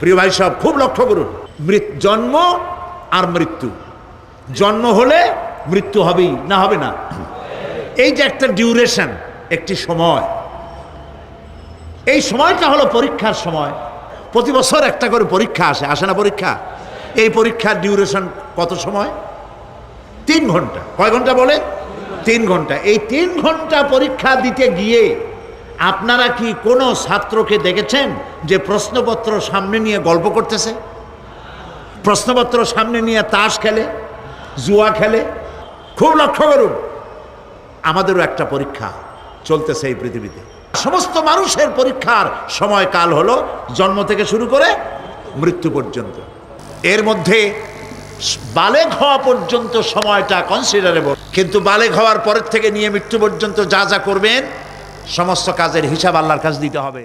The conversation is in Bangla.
প্রিয় ভাই সব খুব লক্ষ্য করুন জন্ম আর মৃত্যু। জন্ম হলে মৃত্যু হবেই, না হবে না? এই যে একটা ডিউরেশন একটি সময়। এই সময়টা হলো পরীক্ষার সময়। প্রতি বছর একটা করে পরীক্ষা আসে আসে না পরীক্ষা? এই পরীক্ষার ডিউরেশন কত সময়? তিন ঘণ্টা। কয় ঘণ্টা বলে? তিন ঘণ্টা। এই তিন ঘণ্টা পরীক্ষা দিতে গিয়ে আপনারা কি কোনো ছাত্রকে দেখেছেন যে প্রশ্নপত্র সামনে নিয়ে গল্প করতেছে? প্রশ্নপত্র সামনে নিয়ে তাস খেলে, জুয়া খেলে? খুব লক্ষ্য করুন, আমাদেরও একটা পরীক্ষা চলতেছে এই পৃথিবীতে। সমস্ত মানুষের পরীক্ষার সময়কাল হলো জন্ম থেকে শুরু করে মৃত্যু পর্যন্ত। এর মধ্যে বালেগ হওয়া পর্যন্ত সময়টা কনসিডারেবল কিন্তু বালেগ হওয়ার পরের থেকে নিয়ে মৃত্যু পর্যন্ত যা যা করবেন সমস্ত কাজের হিসাব আল্লাহর কাছে দিতে হবে।